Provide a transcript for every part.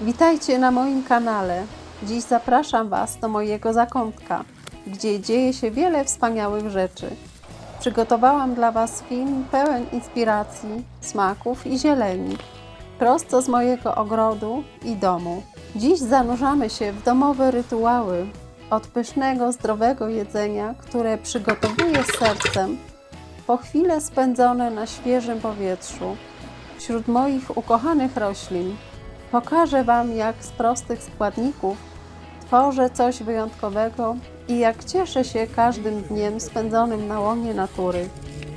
Witajcie na moim kanale. Dziś zapraszam Was do mojego zakątka, gdzie dzieje się wiele wspaniałych rzeczy. Przygotowałam dla Was film pełen inspiracji, smaków i zieleni, prosto z mojego ogrodu i domu. Dziś zanurzamy się w domowe rytuały od pysznego, zdrowego jedzenia, które przygotowuję z sercem, po chwile spędzone na świeżym powietrzu, wśród moich ukochanych roślin. Pokażę Wam, jak z prostych składników tworzę coś wyjątkowego i jak cieszę się każdym dniem spędzonym na łonie natury.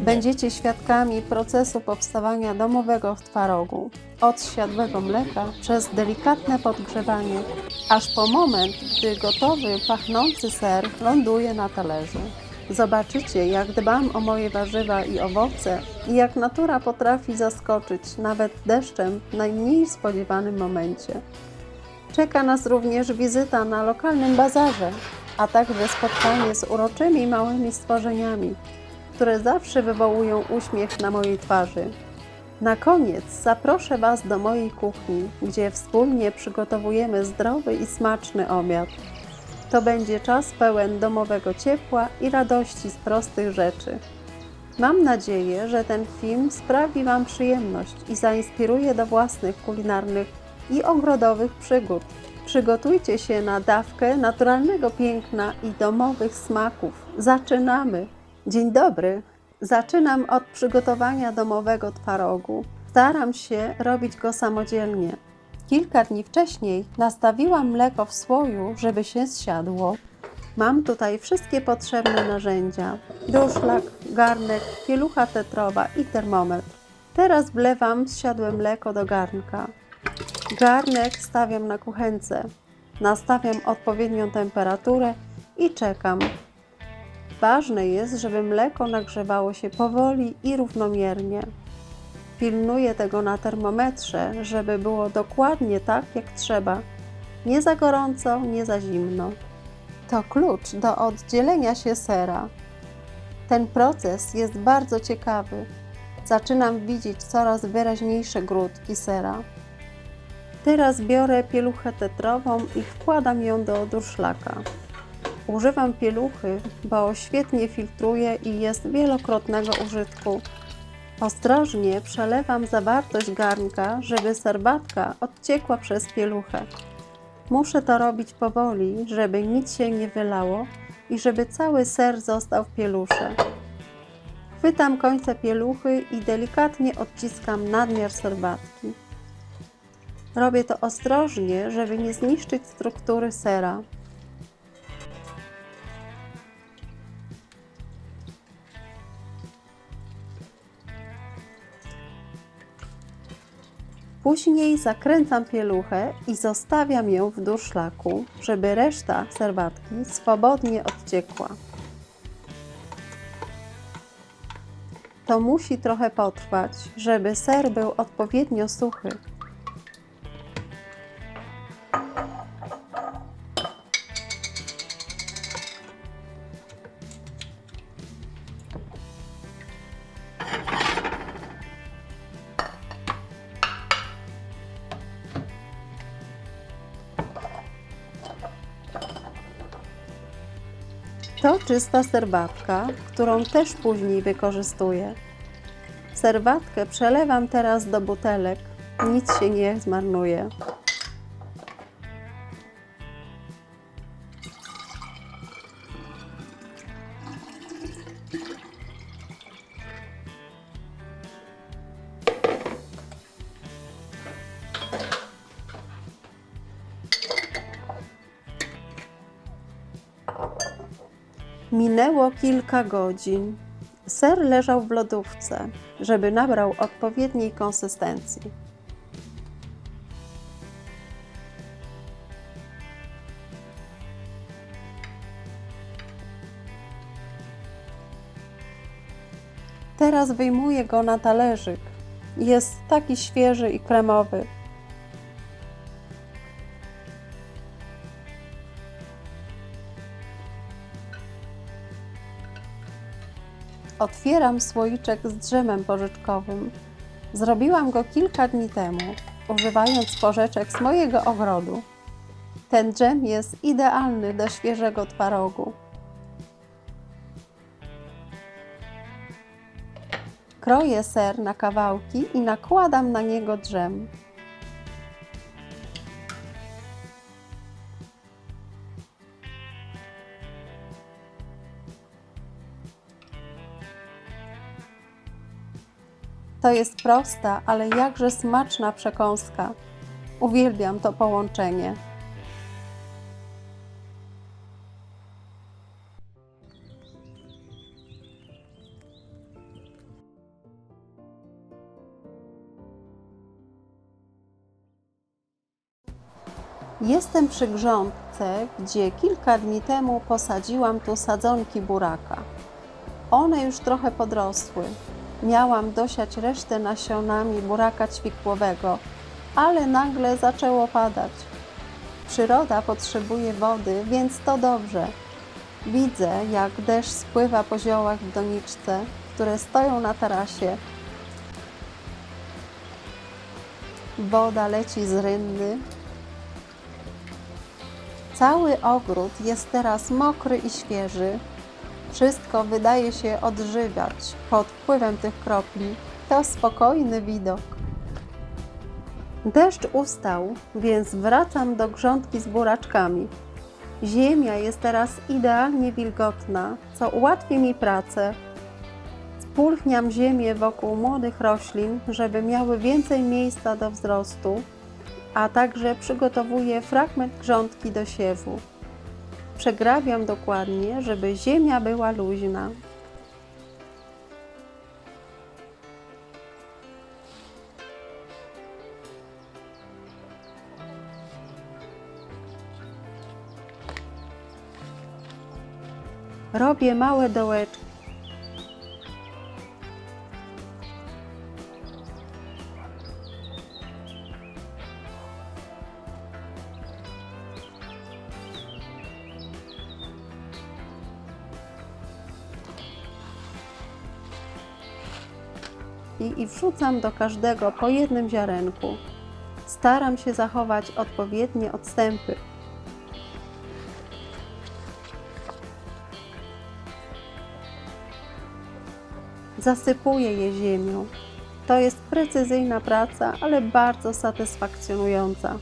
Będziecie świadkami procesu powstawania domowego twarogu. Od siadłego mleka przez delikatne podgrzewanie, aż po moment, gdy gotowy, pachnący ser ląduje na talerzu. Zobaczycie, jak dbam o moje warzywa i owoce i jak natura potrafi zaskoczyć nawet deszczem w najmniej spodziewanym momencie. Czeka nas również wizyta na lokalnym bazarze, a także spotkanie z uroczymi małymi stworzeniami, które zawsze wywołują uśmiech na mojej twarzy. Na koniec zaproszę Was do mojej kuchni, gdzie wspólnie przygotowujemy zdrowy i smaczny obiad. To będzie czas pełen domowego ciepła i radości z prostych rzeczy. Mam nadzieję, że ten film sprawi Wam przyjemność i zainspiruje do własnych kulinarnych i ogrodowych przygód. Przygotujcie się na dawkę naturalnego piękna i domowych smaków. Zaczynamy! Dzień dobry! Zaczynam od przygotowania domowego twarogu. Staram się robić go samodzielnie. Kilka dni wcześniej nastawiłam mleko w słoju, żeby się zsiadło. Mam tutaj wszystkie potrzebne narzędzia: duszlak, garnek, pielucha tetrowa i termometr. Teraz wlewam zsiadłe mleko do garnka. Garnek stawiam na kuchence. Nastawiam odpowiednią temperaturę i czekam. Ważne jest, żeby mleko nagrzewało się powoli i równomiernie. Pilnuję tego na termometrze, żeby było dokładnie tak, jak trzeba. Nie za gorąco, nie za zimno. To klucz do oddzielenia się sera. Ten proces jest bardzo ciekawy. Zaczynam widzieć coraz wyraźniejsze grudki sera. Teraz biorę pieluchę tetrową i wkładam ją do durszlaka. Używam pieluchy, bo świetnie filtruje i jest wielokrotnego użytku. Ostrożnie przelewam zawartość garnka, żeby serbatka odciekła przez pieluchę. Muszę to robić powoli, żeby nic się nie wylało i żeby cały ser został w pielusze. Chwytam końce pieluchy i delikatnie odciskam nadmiar serbatki. Robię to ostrożnie, żeby nie zniszczyć struktury sera. Później zakręcam pieluchę i zostawiam ją w durszlaku, żeby reszta serwatki swobodnie odciekła. To musi trochę potrwać, żeby ser był odpowiednio suchy. To czysta serwatka, którą też później wykorzystuję. Serwatkę przelewam teraz do butelek. Nic się nie zmarnuje. Minęło kilka godzin. Ser leżał w lodówce, żeby nabrał odpowiedniej konsystencji. Teraz wyjmuję go na talerzyk. Jest taki świeży i kremowy. Otwieram słoiczek z drzemem porzeczkowym. Zrobiłam go kilka dni temu. używając porzeczek z mojego ogrodu. Ten dżem jest idealny do świeżego twarogu. Kroję ser na kawałki i nakładam na niego dżem. To jest prosta, ale jakże smaczna przekąska. Uwielbiam to połączenie. Jestem przy grządce, gdzie kilka dni temu posadziłam tu sadzonki buraka. One już trochę podrosły. Miałam dosiać resztę nasionami buraka ćwikłowego, ale nagle zaczęło padać. Przyroda potrzebuje wody, więc to dobrze. Widzę, jak deszcz spływa po ziołach w doniczce, które stoją na tarasie. Woda leci z rynny. Cały ogród jest teraz mokry i świeży. Wszystko wydaje się odżywiać pod wpływem tych kropli. To spokojny widok. Deszcz ustał, więc wracam do grządki z buraczkami. Ziemia jest teraz idealnie wilgotna, co ułatwi mi pracę. Spulchniam ziemię wokół młodych roślin, żeby miały więcej miejsca do wzrostu, a także przygotowuję fragment grządki do siewu. Przegrabiam dokładnie, żeby ziemia była luźna. Robię małe dołeczki. I, i wrzucam do każdego po jednym ziarenku. Staram się zachować odpowiednie odstępy. Zasypuję je ziemią. To jest precyzyjna praca, ale bardzo satysfakcjonująca.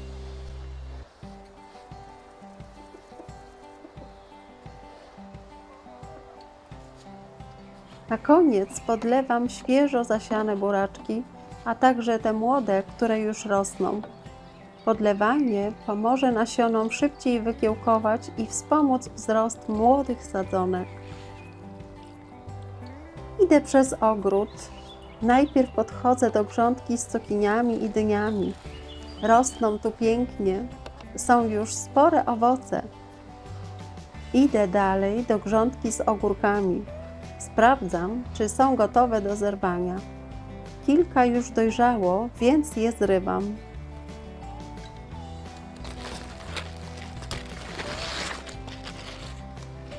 Na koniec podlewam świeżo zasiane buraczki, a także te młode, które już rosną. Podlewanie pomoże nasionom szybciej wykiełkować i wspomóc wzrost młodych sadzonek. Idę przez ogród. Najpierw podchodzę do grządki z cukiniami i dyniami. Rosną tu pięknie. Są już spore owoce. Idę dalej do grządki z ogórkami. Sprawdzam, czy są gotowe do zerwania. Kilka już dojrzało, więc je zrywam.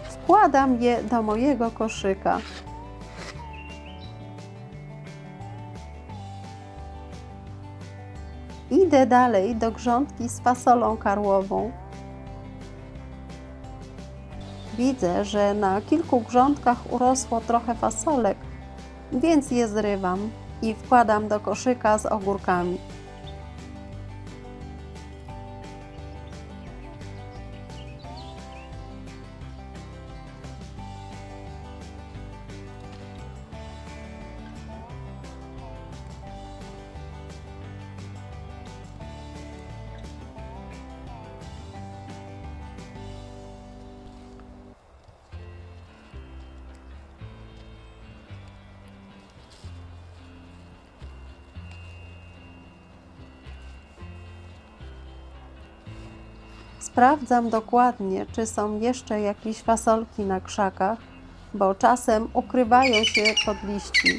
Wkładam je do mojego koszyka. Idę dalej do grządki z fasolą karłową. Widzę, że na kilku grządkach urosło trochę fasolek, więc je zrywam i wkładam do koszyka z ogórkami. Sprawdzam dokładnie, czy są jeszcze jakieś fasolki na krzakach, bo czasem ukrywają się pod liści.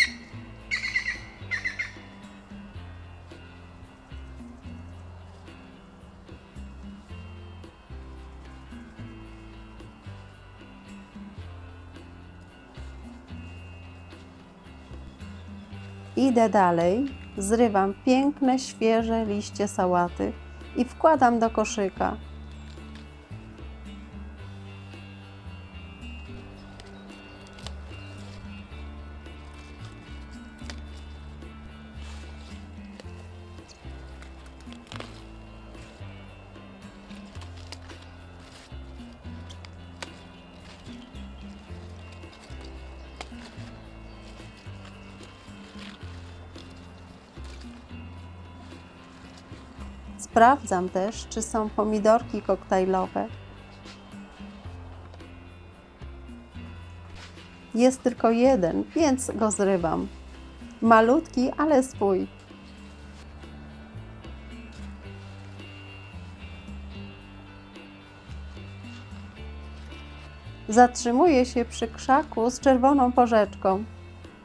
Idę dalej zrywam piękne, świeże liście sałaty i wkładam do koszyka. Sprawdzam też, czy są pomidorki koktajlowe. Jest tylko jeden, więc go zrywam. Malutki, ale swój. Zatrzymuję się przy krzaku z czerwoną porzeczką.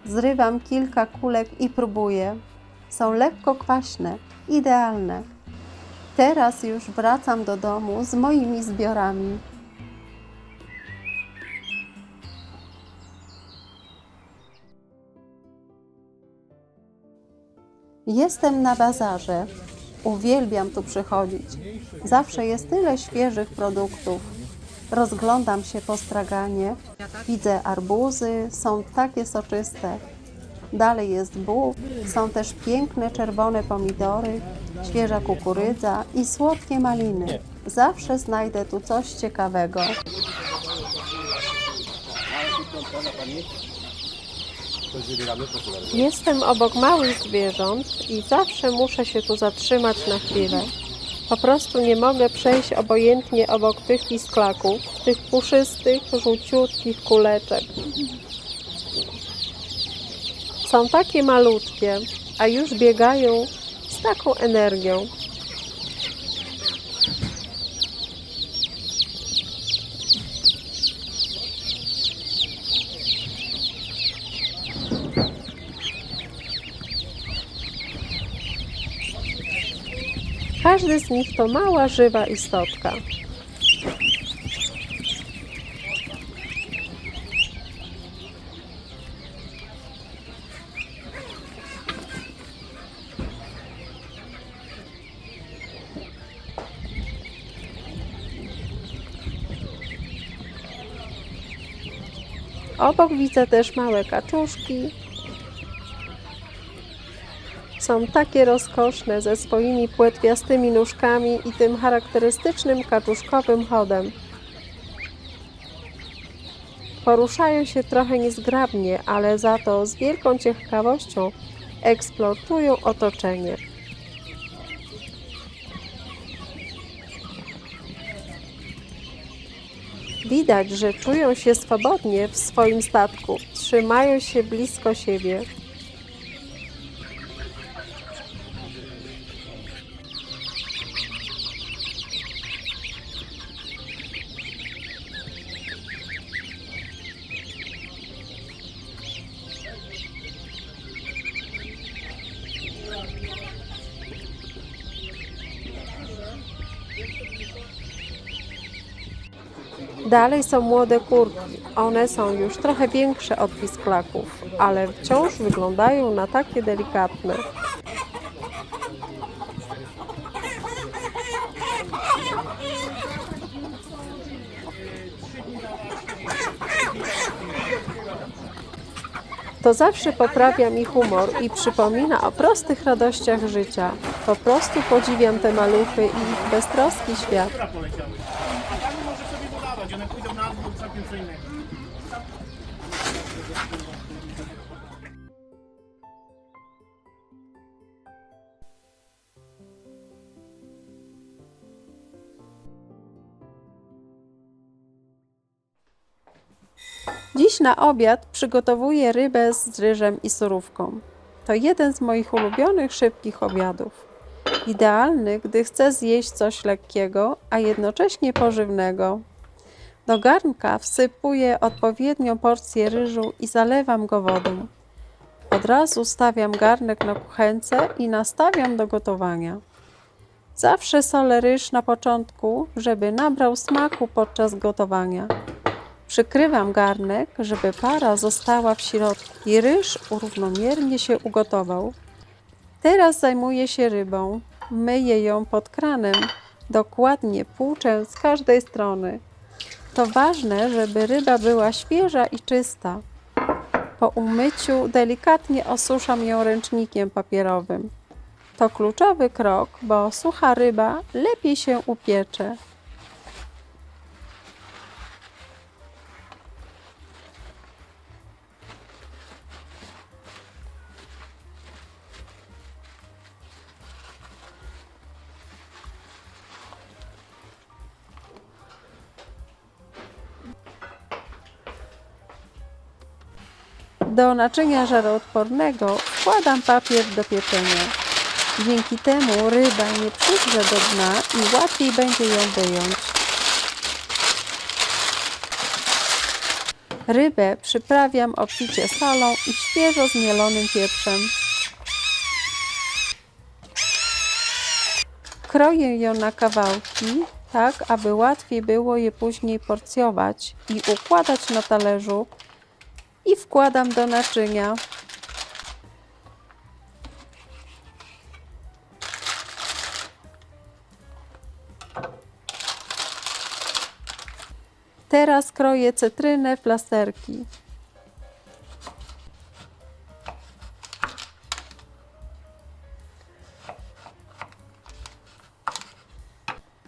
Zrywam kilka kulek i próbuję. Są lekko kwaśne, idealne. Teraz już wracam do domu z moimi zbiorami. Jestem na bazarze. Uwielbiam tu przychodzić. Zawsze jest tyle świeżych produktów. Rozglądam się po straganie. Widzę arbuzy, są takie soczyste. Dalej jest bób, są też piękne czerwone pomidory, świeża kukurydza i słodkie maliny. Zawsze znajdę tu coś ciekawego. Jestem obok małych zwierząt i zawsze muszę się tu zatrzymać na chwilę. Po prostu nie mogę przejść obojętnie obok tych pisklaków, tych puszystych, żółciutkich kuleczek. Są takie malutkie, a już biegają taką energią. Każdy z nich to mała, żywa istotka. Obok widzę też małe kaczuszki. Są takie rozkoszne ze swoimi płetwiastymi nóżkami i tym charakterystycznym kaczuszkowym chodem. Poruszają się trochę niezgrabnie, ale za to z wielką ciekawością eksploatują otoczenie. Widać, że czują się swobodnie w swoim statku, trzymają się blisko siebie. Dalej są młode kurki. One są już trochę większe od pisklaków, ale wciąż wyglądają na takie delikatne. To zawsze poprawia mi humor i przypomina o prostych radościach życia. Po prostu podziwiam te maluchy i ich beztroski świat. Dziś na obiad przygotowuję rybę z ryżem i surówką. To jeden z moich ulubionych szybkich obiadów. Idealny, gdy chcę zjeść coś lekkiego, a jednocześnie pożywnego. Do garnka wsypuję odpowiednią porcję ryżu i zalewam go wodą. Od razu stawiam garnek na kuchence i nastawiam do gotowania. Zawsze solę ryż na początku, żeby nabrał smaku podczas gotowania. Przykrywam garnek, żeby para została w środku i ryż równomiernie się ugotował. Teraz zajmuję się rybą. Myję ją pod kranem. Dokładnie płuczę z każdej strony. To ważne, żeby ryba była świeża i czysta. Po umyciu delikatnie osuszam ją ręcznikiem papierowym. To kluczowy krok, bo sucha ryba lepiej się upiecze. Do naczynia żaroodpornego wkładam papier do pieczenia. Dzięki temu ryba nie przydrze do dna i łatwiej będzie ją wyjąć. Rybę przyprawiam obficie solą i świeżo zmielonym pieprzem. Kroję ją na kawałki, tak aby łatwiej było je później porcjować i układać na talerzu i wkładam do naczynia. Teraz kroję cytrynę w plasterki.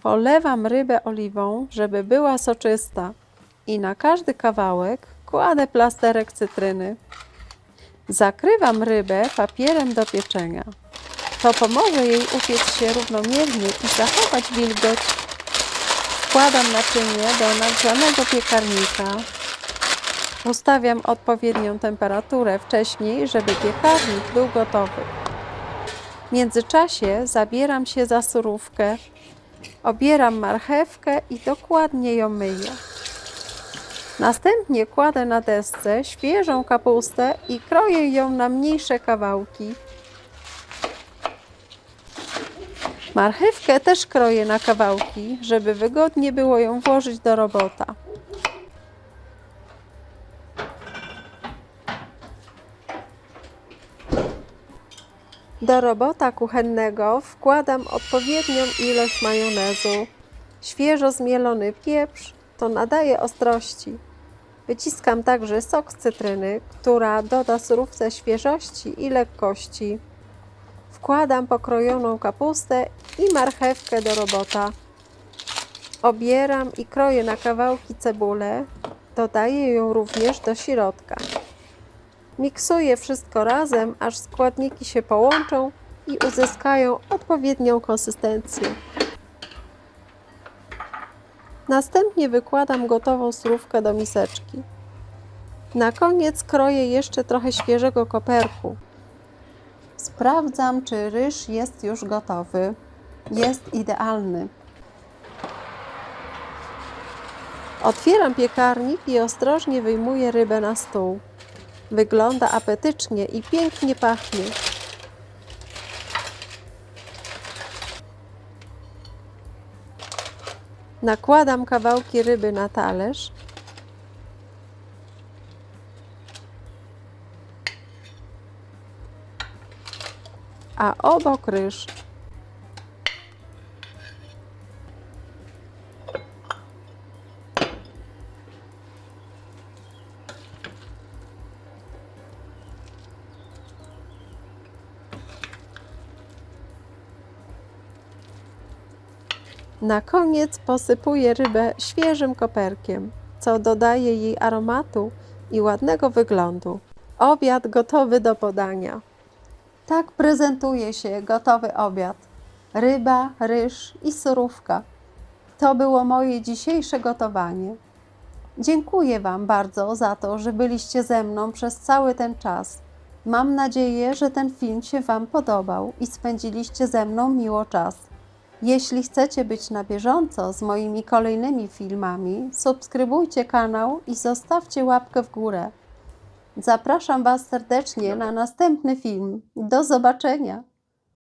Polewam rybę oliwą, żeby była soczysta i na każdy kawałek kładę plasterek cytryny. Zakrywam rybę papierem do pieczenia. To pomoże jej upiec się równomiernie i zachować wilgoć. Wkładam naczynie do nagrzanego piekarnika. Ustawiam odpowiednią temperaturę wcześniej, żeby piekarnik był gotowy. W międzyczasie zabieram się za surówkę. Obieram marchewkę i dokładnie ją myję. Następnie kładę na desce świeżą kapustę i kroję ją na mniejsze kawałki. Marchewkę też kroję na kawałki, żeby wygodnie było ją włożyć do robota. Do robota kuchennego wkładam odpowiednią ilość majonezu, świeżo zmielony pieprz, to nadaje ostrości. Wyciskam także sok z cytryny, która doda surówce świeżości i lekkości. Wkładam pokrojoną kapustę i marchewkę do robota. Obieram i kroję na kawałki cebulę. Dodaję ją również do środka. Miksuję wszystko razem, aż składniki się połączą i uzyskają odpowiednią konsystencję. Następnie wykładam gotową surówkę do miseczki. Na koniec kroję jeszcze trochę świeżego koperku. Sprawdzam, czy ryż jest już gotowy. Jest idealny. Otwieram piekarnik i ostrożnie wyjmuję rybę na stół. Wygląda apetycznie i pięknie pachnie. Nakładam kawałki ryby na talerz. A obok ryż. Na koniec posypuję rybę świeżym koperkiem, co dodaje jej aromatu i ładnego wyglądu. Obiad gotowy do podania. Tak prezentuje się gotowy obiad. Ryba, ryż i surówka. To było moje dzisiejsze gotowanie. Dziękuję Wam bardzo za to, że byliście ze mną przez cały ten czas. Mam nadzieję, że ten film się Wam podobał i spędziliście ze mną miło czas. Jeśli chcecie być na bieżąco z moimi kolejnymi filmami, subskrybujcie kanał i zostawcie łapkę w górę. Zapraszam Was serdecznie na następny film. Do zobaczenia!